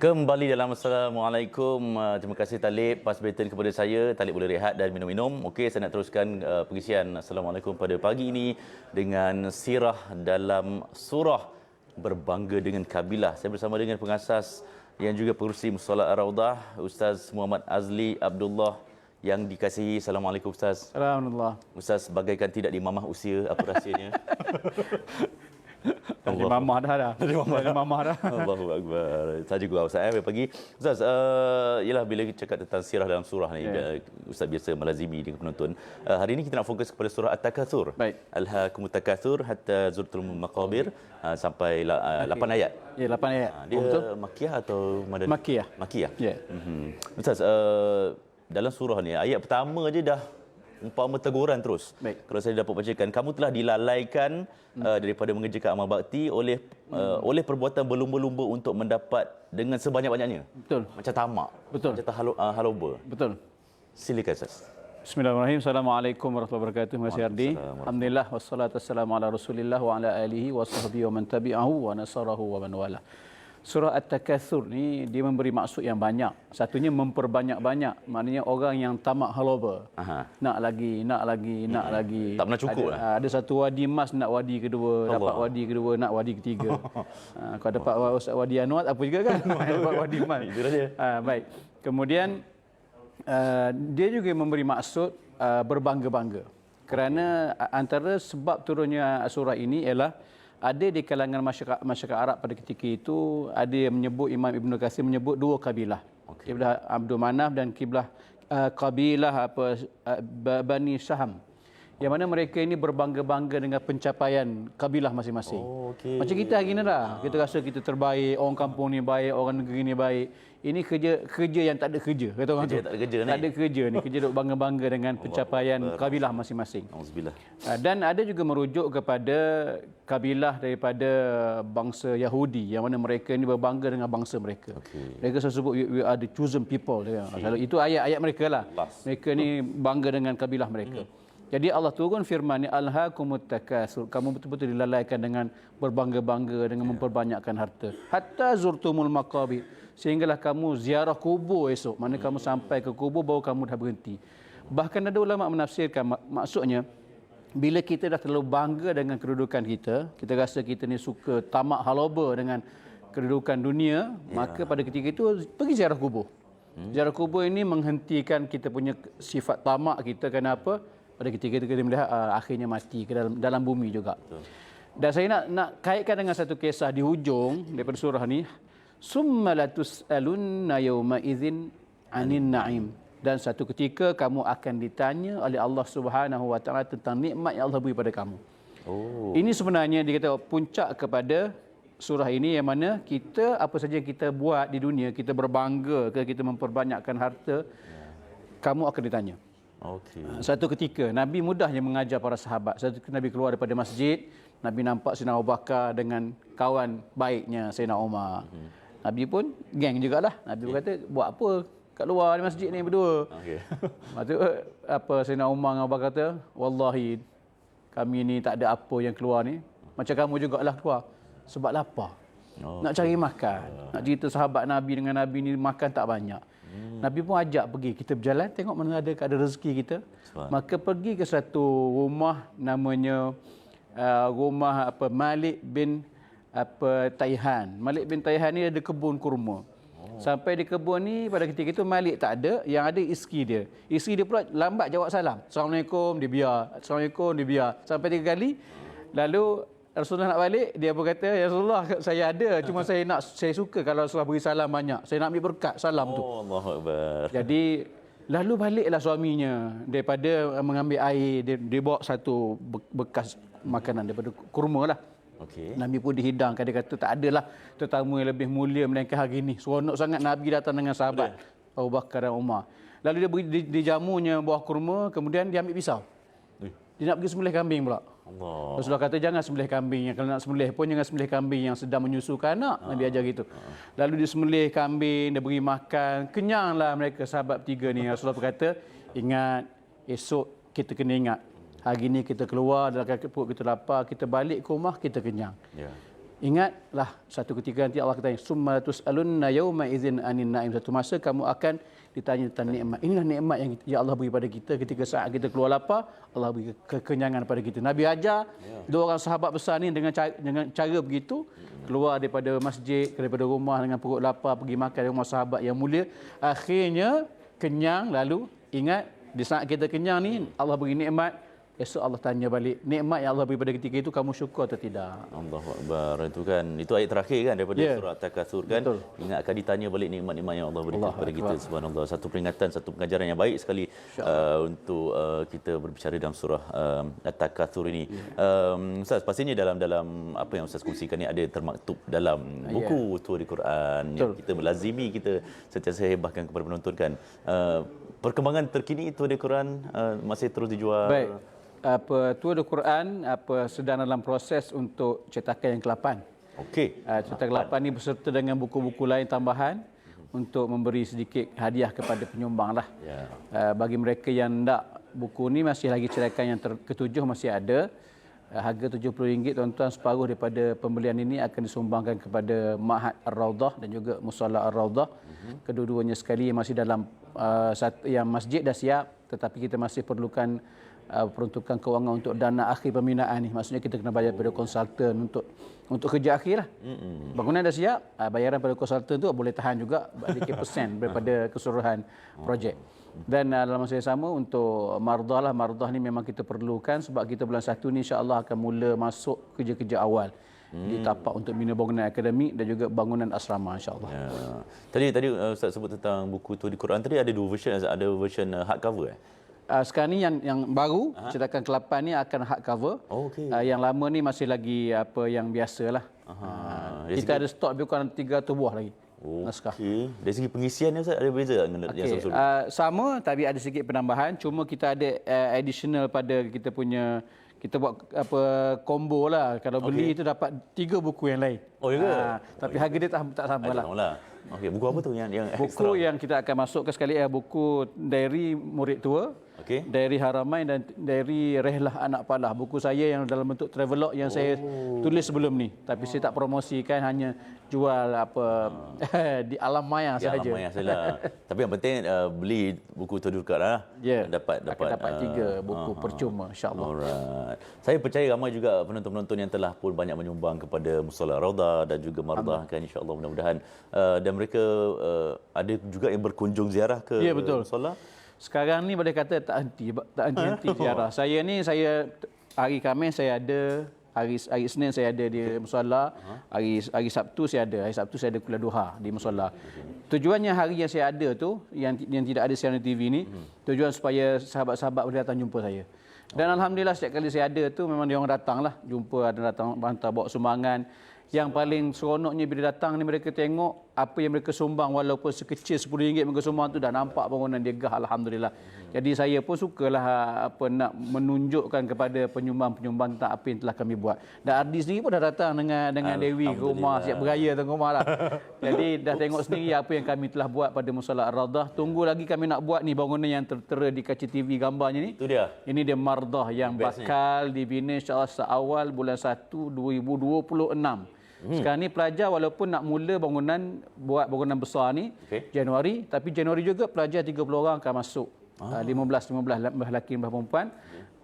Kembali dalam Assalamualaikum. Uh, terima kasih Talib pas berikan kepada saya. Talib boleh rehat dan minum-minum. Okey, saya nak teruskan uh, pengisian Assalamualaikum pada pagi ini dengan sirah dalam surah berbangga dengan kabilah. Saya bersama dengan pengasas yang juga pengurusi Musolat Ar-Raudah, Ustaz Muhammad Azli Abdullah yang dikasihi. Assalamualaikum Ustaz. Alhamdulillah. Ustaz bagaikan tidak dimamah usia, apa rahsianya? Dari mamah dah dah. Dari mamah Dari mamah dah. Allahu Akbar. Saya juga Ustaz eh pagi. Ustaz, uh, ialah bila kita cakap tentang sirah dalam surah ni, Ya. yeah. Ustaz biasa melazimi dengan penonton. Uh, hari ini kita nak fokus kepada surah At-Takatsur. Baik. Alhaakumut takatsur hatta zurtul maqabir uh, sampai la, uh, 8 ayat. Ya, 8 ayat. Uh, dia Oh, betul? makiyah atau madani? Makiyah. Makiyah. Ya. Mhm. Ustaz, uh, dalam surah ni ayat pertama je dah umpama teguran terus. Baik. Kalau saya dapat bacakan, kamu telah dilalaikan hmm. uh, daripada mengerjakan amal bakti oleh uh, oleh perbuatan berlumba-lumba untuk mendapat dengan sebanyak-banyaknya. Betul. Macam tamak. Betul. Macam halo, uh, haloba. Betul. Silakan Ustaz. Bismillahirrahmanirrahim. Assalamualaikum warahmatullahi wabarakatuh. Terima kasih Ardi. Alhamdulillah wassalatu wassalamu ala Rasulillah wa ala alihi wa sahbihi wa man tabi'ahu wa nasarahu wa man wala. Surah At-Takatsur ni dia memberi maksud yang banyak. Satunya memperbanyak-banyak. Maknanya orang yang tamak haloba. Aha. Nak lagi, nak lagi, nak lagi. Tak pernah cukup ada, lah. Ada satu wadi emas nak wadi kedua, Allah. dapat wadi kedua, nak wadi ketiga. ha, kalau dapat Ustaz wadi Anwar apa juga kan? dapat wadi emas. Itu dia. Ha, baik. Kemudian uh, dia juga memberi maksud uh, berbangga-bangga. Kerana antara sebab turunnya surah ini ialah ada di kalangan masyarakat, masyarakat Arab pada ketika itu ada yang menyebut Imam Ibn Qasir menyebut dua kabilah. Okey. Kiblah Abdul Manaf dan kiblah uh, kabilah apa uh, Ba- Bani Saham. Yang mana mereka ini berbangga-bangga dengan pencapaian kabilah masing-masing. Oh, okey. Macam kita hari ni dah. Kita rasa kita terbaik, orang kampung ni baik, orang negeri ni baik. Ini kerja kerja yang tak ada kerja, kata orang Kerja tu. tak ada kerja ni. Tak ada kerja ni. Kerja duk bangga-bangga dengan pencapaian kabilah masing-masing. Auzubillah. Ah, Dan ada juga merujuk kepada kabilah daripada bangsa Yahudi yang mana mereka ini berbangga dengan bangsa mereka. Okey. Mereka selalu sebut we we are the chosen people. Selalu itu ayat-ayat mereka lah. Mereka ni bangga dengan kabilah mereka. Jadi Allah turun firman ni alhaakumut takasur. Kamu betul-betul dilalaikan dengan berbangga-bangga dengan memperbanyakkan harta. Hatta zurtumul maqabir. Sehinggalah kamu ziarah kubur esok. Mana kamu sampai ke kubur baru kamu dah berhenti. Bahkan ada ulama menafsirkan mak- maksudnya bila kita dah terlalu bangga dengan kedudukan kita, kita rasa kita ni suka tamak haloba dengan kedudukan dunia, maka pada ketika itu pergi ziarah kubur. Hmm. Ziarah kubur ini menghentikan kita punya sifat tamak kita kenapa? Pada ketika itu kita melihat uh, akhirnya mati ke dalam dalam bumi juga. Betul. Dan saya nak nak kaitkan dengan satu kisah di hujung daripada surah ni. Summa latus'alunna yawma idzin 'anin na'im. Dan satu ketika kamu akan ditanya oleh Allah Subhanahu wa taala tentang nikmat yang Allah beri pada kamu. Oh. Ini sebenarnya dikata puncak kepada surah ini yang mana kita apa saja yang kita buat di dunia, kita berbangga ke kita memperbanyakkan harta, kamu akan ditanya. Okey. Satu ketika Nabi mudahnya mengajar para sahabat. Satu ketika Nabi keluar daripada masjid, Nabi nampak Sayyidina Abu Bakar dengan kawan baiknya Sayyidina Umar. Nabi pun geng jugalah. Nabi pun kata, buat apa kat luar di masjid ni berdua? Okey. Lepas tu eh, apa Sayyidina Umar dengan Abu Bakar kata, Wallahi kami ni tak ada apa yang keluar ni. Macam kamu jugalah keluar. Sebab lapar. Oh. Nak cari makan. Nak cerita sahabat Nabi dengan Nabi ni makan tak banyak. Hmm. Nabi pun ajak pergi kita berjalan tengok mana ada ada rezeki kita. Subhan. Maka pergi ke satu rumah namanya uh, rumah apa Malik bin apa Taihan. Malik bin Taihan ni ada kebun kurma. Sampai di kebun ni pada ketika itu Malik tak ada, yang ada isteri dia. Isteri dia pula lambat jawab salam. Assalamualaikum, dia biar. Assalamualaikum, dia biar. Sampai tiga kali. Lalu Rasulullah nak balik, dia pun kata, Ya Rasulullah, saya ada. Cuma saya nak, saya suka kalau Rasulullah beri salam banyak. Saya nak ambil berkat salam tu. Oh, Allahu Akbar. Jadi lalu baliklah suaminya daripada mengambil air dia, dia bawa satu be- bekas makanan daripada kurma lah. Okey. Nabi pun dihidangkan dia kata tak adalah tetamu yang lebih mulia melainkan hari ini. Seronok sangat Nabi datang dengan sahabat Abu Bakar dan Umar. Lalu dia beri di, dijamunya buah kurma kemudian dia ambil pisau. Dia nak pergi sembelih kambing pula. Allah. Rasulullah kata jangan sembelih kambing kalau nak sembelih pun jangan sembelih kambing yang sedang menyusukan anak. Nabi ajar gitu. Lalu dia sembelih kambing, dia beri makan, kenyanglah mereka sahabat tiga ni. Rasulullah berkata, ingat esok kita kena ingat. Hari ni kita keluar dalam perut kita lapar, kita balik ke rumah kita kenyang. Ya. Ingatlah satu ketika nanti Allah kata summa tus'alunna yauma idzin anin na'im satu masa kamu akan ditanya tentang nikmat. Inilah nikmat yang ya Allah beri pada kita ketika saat kita keluar lapar, Allah beri kekenyangan pada kita. Nabi ajar dua orang sahabat besar ni dengan cara, dengan cara begitu keluar daripada masjid, daripada rumah dengan perut lapar pergi makan di rumah sahabat yang mulia. Akhirnya kenyang lalu ingat di saat kita kenyang ni Allah beri nikmat Esok Allah tanya balik, nikmat yang Allah beri pada ketika itu kamu syukur atau tidak? Allahu Akbar itu kan itu ayat terakhir kan daripada Ya. surah At-Takatsur kan Betul. ingat akan ditanya balik nikmat-nikmat yang Allah berikan Allah kepada kita subhanallah satu peringatan satu pengajaran yang baik sekali uh, untuk uh, kita berbicara dalam surah uh, At-Takatsur ini Ya. um, Ustaz pastinya dalam dalam apa yang Ustaz kongsikan ni ada termaktub dalam buku Tua di Quran yang Ya. Betul. kita melazimi kita sentiasa hebahkan kepada penonton kan uh, perkembangan terkini Tua di Quran uh, masih terus dijual Baik. Apa Tua Al-Quran apa sedang dalam proses untuk cetakan yang ke-8. okey Uh, cetakan ke-8 ni berserta dengan buku-buku lain tambahan untuk memberi sedikit hadiah kepada penyumbang lah. ya Uh, bagi mereka yang tak buku ni masih lagi cetakan yang ter- ketujuh masih ada. Uh, harga RM70 tuan-tuan separuh daripada pembelian ini akan disumbangkan kepada Ma'had Ar-Raudah dan juga Musalla Ar-Raudah. Kedua-duanya sekali masih dalam uh, satu, yang masjid dah siap tetapi kita masih perlukan uh, peruntukan kewangan untuk dana akhir pembinaan ni. Maksudnya kita kena bayar pada konsultan untuk untuk kerja akhir lah. Mm-hmm. Bangunan dah siap, uh, bayaran pada konsultan tu boleh tahan juga sedikit persen daripada keseluruhan projek. Dan uh, dalam masa yang sama untuk mardah lah, mardah ni memang kita perlukan sebab kita bulan satu ni insya-Allah akan mula masuk kerja-kerja awal. Hmm. Di tapak untuk bina bangunan akademik dan juga bangunan asrama insya-Allah. Ya. Tadi tadi uh, Ustaz sebut tentang buku tu di Quran tadi ada dua version ada version uh, hardcover eh. Uh, sekarang ni yang yang baru Aha. cetakan ke-8 ni akan hardcover. Oh, okey. Uh, yang lama ni masih lagi apa yang biasalah. Aha. Uh, Dari kita ada stok lebih kurang 300 buah lagi. Naskah. Okey. Dari segi pengisiannya Ustaz ada beza tak dengan yang Okay. sebelum? Uh, sama tapi ada sedikit penambahan cuma kita ada uh, additional pada kita punya kita buat apa combo lah kalau beli itu dapat tiga buku yang lain. Oh, ya ke? Ah, tapi harga dia tak tak sama lah. lah. Okey, buku apa tu yang yang Buku extra? yang kita akan masukkan sekali adalah buku diary murid tua, Okey. diary Haramain dan diary Rehlah Anak Palah. Buku saya yang dalam bentuk travelog yang saya Oh. tulis sebelum ni. Tapi saya tak promosikan hanya jual apa di alam maya Ya, sahaja. ramai yang salah. Tapi yang penting uh, beli buku tu dulu lah. Ya. Dapat akan dapat dapat uh, tiga buku percuma insya-Allah. Alright. Saya percaya ramai juga penonton-penonton yang telah pun banyak menyumbang kepada Musala Rauda dan juga Mardah kan insya-Allah mudah-mudahan uh, dan mereka uh, ada juga yang berkunjung ziarah ke Ya, betul. Musala. Sekarang ni boleh kata tak henti tak henti-henti ziarah. Saya ni saya hari Khamis saya ada, hari hari Senin saya ada di musalla, hari hari Sabtu saya ada. Hari Sabtu saya ada kuliah duha di musalla. Tujuannya hari yang saya ada tu yang yang tidak ada siaran TV ni, tujuan supaya sahabat-sahabat boleh datang jumpa saya. Dan alhamdulillah setiap kali saya ada tu memang dia orang datang lah, jumpa ada datang hantar bawa sumbangan. Yang paling seronoknya bila datang ni mereka tengok apa yang mereka sumbang walaupun sekecil RM10 mereka sumbang tu dah nampak bangunan dia gah alhamdulillah. Jadi saya pun sukalah apa nak menunjukkan kepada penyumbang-penyumbang tentang apa yang telah kami buat. Dan Ardi sendiri pun dah datang dengan dengan Dewi ke rumah siap beraya tengok rumah lah. Jadi dah tengok sendiri apa yang kami telah buat pada Musala Ar-Radah. Tunggu lagi kami nak buat ni bangunan yang tertera di kaca TV gambarnya ni. Itu dia. Ini dia Mardah yang Best ni. bakal dibina insyaAllah seawal bulan 1 2026. Hmm. Sekarang ni pelajar walaupun nak mula bangunan buat bangunan besar ni Okey. Januari tapi Januari juga pelajar 30 orang akan masuk. Ah. 15 15 lelaki 15 perempuan.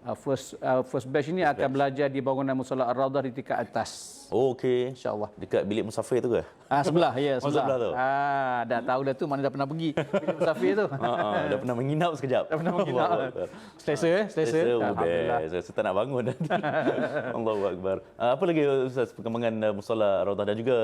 Uh, first uh, first batch ini akan belajar di bangunan Musalla Ar-Raudhah di tingkat atas. Oh, okey. InsyaAllah. Dekat bilik musafir tu ke? Ah sebelah ya Oh, sebelah. sebelah tu. Ah dah tahu dah tu mana dah pernah pergi. Bilik musafir tu. Ha, ha, dah pernah menginap sekejap. Dah pernah menginap. Akbar. Selesa eh? Selesa. Selesa, oh, Alhamdulillah. Saya tak nak bangun nanti. Allahu Akbar. Uh, apa lagi Ustaz perkembangan uh, Musala Raudah dan juga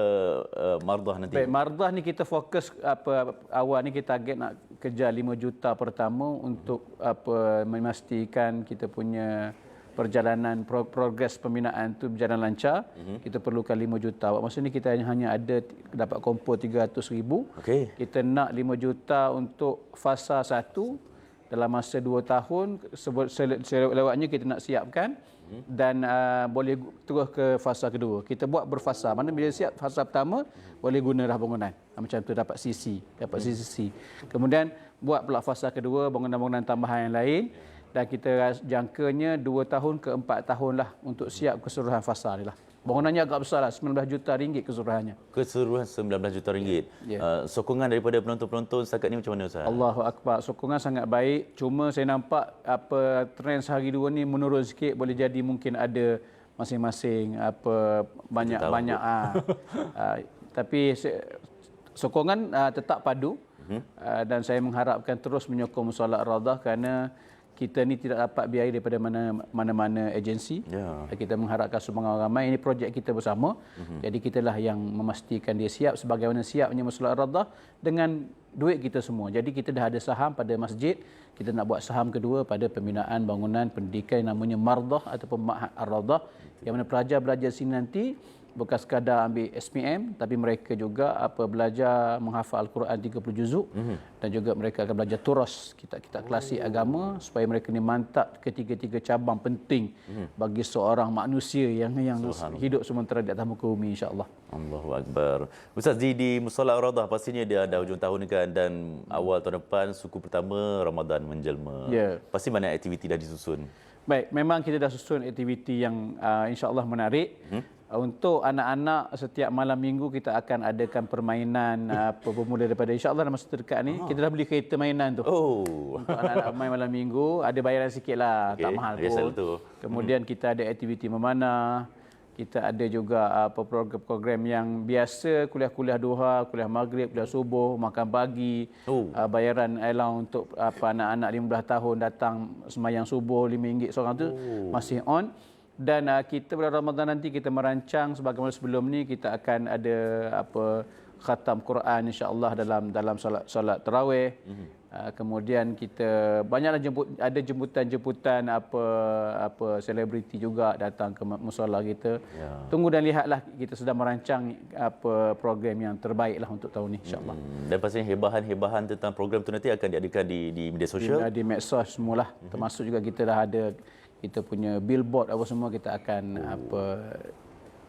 uh, Mardah nanti? Baik, Mardah ni kita fokus apa awal ni kita target nak kejar 5 juta pertama untuk apa memastikan kita punya perjalanan pro, progres pembinaan tu berjalan lancar. Mm-hmm. Kita perlukan 5 juta. Ni kita hanya ada dapat kompor 300 ribu. Okey. Kita nak 5 juta untuk fasa 1 dalam masa 2 tahun sebut selewatnya kita nak siapkan dan uh, boleh terus ke fasa kedua. Kita buat berfasa. Mana bila siap fasa pertama boleh guna dah bangunan. Ah, Macam tu dapat sisi, dapat sisi. Kemudian buat pula fasa kedua bangunan-bangunan tambahan yang lain dan kita jangkanya 2 tahun ke 4 tahun lah untuk siap keseluruhan fasa ni lah. Bangunannya agak besar lah, 19 juta ringgit keseluruhannya. Keseluruhan 19 juta ringgit. Ya. Uh, sokongan daripada penonton-penonton setakat ni macam mana Ustaz? Allahu akbar. Sokongan sangat baik. Cuma saya nampak apa trend sehari dua ni menurun sikit. Boleh jadi mungkin ada masing-masing apa banyak-banyak ah. ah, tapi sokongan ah, tetap padu. Ah, dan saya mengharapkan terus menyokong solat Radah kerana kita ni tidak dapat biaya daripada mana mana-mana agensi. Ya. Kita mengharapkan sumbangan orang ramai. Ini projek kita bersama. Mm-hmm. Jadi kitalah yang memastikan dia siap sebagaimana siapnya Masjid Ar-Radah dengan duit kita semua. Jadi kita dah ada saham pada masjid. Kita nak buat saham kedua pada pembinaan bangunan pendidikan yang namanya Mardah ataupun Ma'had Ar-Radah. Yang mana pelajar belajar sini nanti bukan sekadar ambil SPM tapi mereka juga apa belajar menghafal Al-Quran 30 juzuk mm-hmm. dan juga mereka akan belajar turas kitab-kitab klasik agama supaya mereka ni mantap ketiga-tiga cabang penting mm-hmm. bagi seorang manusia yang yang hidup sementara di atas muka bumi insya-Allah. Allahu Akbar. Ustaz di di Musala Raudah pastinya dia ada hujung tahun kan dan awal tahun depan suku pertama Ramadan menjelma. Ya. Pasti banyak aktiviti dah disusun. Baik, memang kita dah susun aktiviti yang uh, insya-Allah menarik. Hmm? Untuk anak-anak setiap malam minggu kita akan adakan permainan apa bermula daripada insya-Allah dalam masa terdekat ni kita dah beli kereta mainan tu. Oh. Untuk anak-anak main malam minggu ada bayaran sikit lah, Okey, tak mahal pun. tu. Kemudian kita ada aktiviti memanah. Kita ada juga apa program-program yang biasa kuliah-kuliah duha, kuliah maghrib, kuliah subuh, makan pagi. Oh. Uh, bayaran allowance untuk apa anak-anak 15 tahun datang semayang subuh RM5 seorang tu Oh. masih on. Dan uh, kita pada Ramadan nanti kita merancang sebagaimana sebelum ni kita akan ada apa khatam Quran insya-Allah dalam dalam solat solat tarawih. Mm-hmm. Uh, kemudian kita banyaklah jemput ada jemputan-jemputan apa apa selebriti juga datang ke musala kita. Ya. Tunggu dan lihatlah kita sedang merancang apa program yang terbaik lah untuk tahun ni insya-Allah. Hmm, dan pastinya hebahan-hebahan tentang program tu nanti akan diadakan di di media Di, sosial. di medsos semualah. Mm-hmm. Termasuk juga kita dah ada kita punya billboard apa semua kita akan oh. apa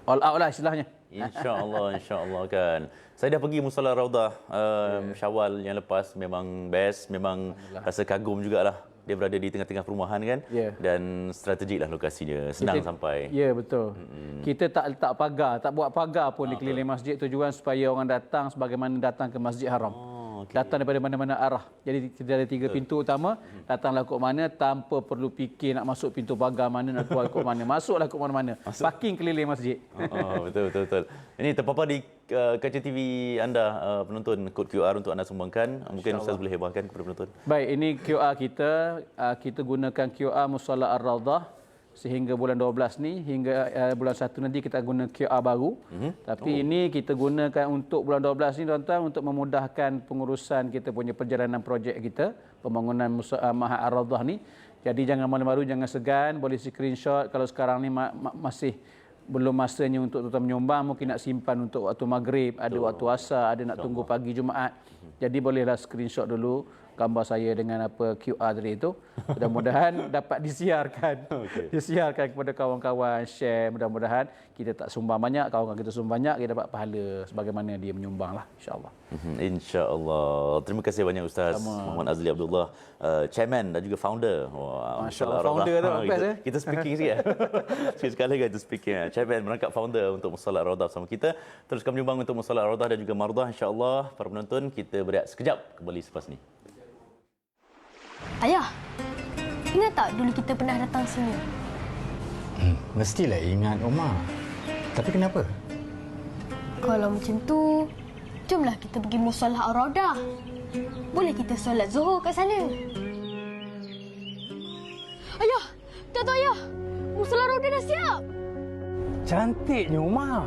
all out lah istilahnya. InsyaAllah, insyaAllah kan. Saya dah pergi Musala Raudah um, Syawal yang lepas. Memang best, memang rasa kagum jugalah. Dia berada di tengah-tengah perumahan kan. Ya. Dan strategik lah lokasinya. Senang Kita- sampai. Ya betul. Mm-hmm. Kita tak letak pagar, tak buat pagar pun di keliling masjid tujuan supaya orang datang sebagaimana datang ke Masjid Haram. Oh, okay. Datang daripada mana-mana arah. Jadi kita ada tiga pintu utama, datanglah kok mana tanpa perlu fikir nak masuk pintu pagar mana nak keluar kok mana. Masuklah kok mana-mana. Parking keliling masjid. Oh, betul betul betul. Ini terpapar di uh, kaca TV anda uh, penonton kod QR untuk anda sumbangkan. Mungkin Ustaz boleh hebahkan kepada penonton. Baik, ini QR kita. Uh, kita gunakan QR Musalla Ar-Raudhah sehingga bulan 12 ni hingga uh, bulan 1 nanti kita guna QR baru. Mm-hmm. Tapi oh. ini kita gunakan untuk bulan 12 ni tuan-tuan untuk memudahkan pengurusan kita punya perjalanan projek kita, pembangunan Musa, uh, Mahat Ar-Raudhah ni. Jadi jangan malu-malu, jangan segan, boleh screenshot kalau sekarang ni ma- ma- masih belum masanya untuk tuan menyumbang mungkin nak simpan untuk waktu maghrib ada waktu asar ada nak tunggu pagi Jumaat jadi bolehlah screenshot dulu gambar saya dengan apa QR tadi itu mudah-mudahan dapat disiarkan okay. disiarkan kepada kawan-kawan share mudah-mudahan kita tak sumbang banyak kawan-kawan kita sumbang banyak kita dapat pahala sebagaimana dia menyumbang lah insyaallah Mhm, InsyaAllah. Terima kasih banyak Ustaz Sama. Muhammad Azli Abdullah, uh, chairman dan juga founder. Wah, Masya Allah, Musala founder tu, best, kita, eh? kita speaking sikit. Sekali-sekali kita speaking. eh. Chairman merangkap founder untuk Musala Raudah bersama kita. Teruskan menyumbang untuk Musala Raudah dan juga Mardah insyaAllah. Para penonton, kita berehat sekejap kembali selepas ni. Ayah, Ingat tak dulu kita pernah datang sini? Hmm, mestilah ingat Omar. Tapi kenapa? Kalau macam tu, jomlah kita pergi musallah Ar-Raudah. Boleh kita solat Zuhur kat sana. Ayah! Datuk Ayah! Musallah Ar-Raudah dah siap! Cantiknya Omar.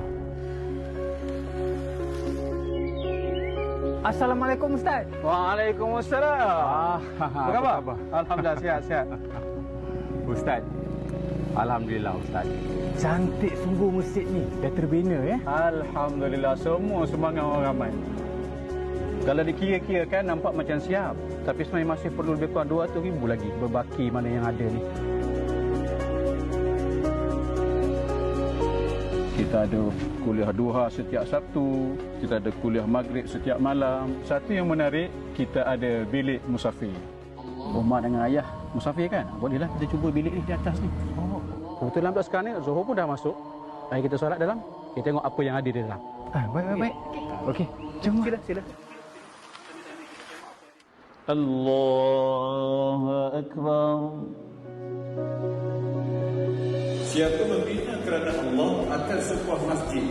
Assalamualaikum Ustaz. Waalaikumsalam. Ah, Apa khabar? Alhamdulillah sihat sihat. Ustaz. Alhamdulillah Ustaz. Cantik sungguh masjid ni. Dah terbina ya. Alhamdulillah semua semangat orang ramai. Kalau dikira-kira kan nampak macam siap. Tapi sebenarnya masih perlu lebih kurang 200 ribu lagi berbaki mana yang ada ni. Kita ada kuliah duha setiap Sabtu, kita ada kuliah maghrib setiap malam. Satu yang menarik, kita ada bilik musafir. Rumah dengan ayah musafir kan? Bolehlah kita cuba bilik ni di atas ni. Oh. Kebetulan pula sekarang ni Zuhur pun dah masuk. Mari kita solat dalam. Kita tengok apa yang ada di dalam. Ah, baik baik baik. Okey. Jom. Sila, sila. Allahu Akbar. Siapa membina kerana Allah akan sebuah masjid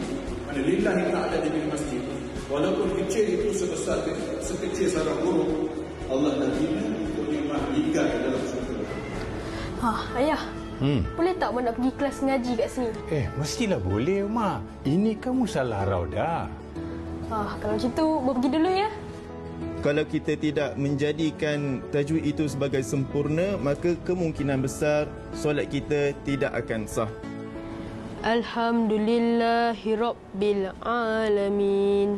Mana lillahi ta'ala dibina masjid Walaupun kecil itu sebesar sekecil sarang burung Allah dah bina untuk lima liga di dalam surga Ha, Ayah. Hmm. Boleh tak Mak nak pergi kelas ngaji kat sini? Eh, mestilah boleh Omar. Ini kan musalah Raudah. Ha, kalau macam tu, Mak pergi dulu ya. Kalau kita tidak menjadikan tajwid itu sebagai sempurna, maka kemungkinan besar solat kita tidak akan sah. Alhamdulillahirabbil alamin.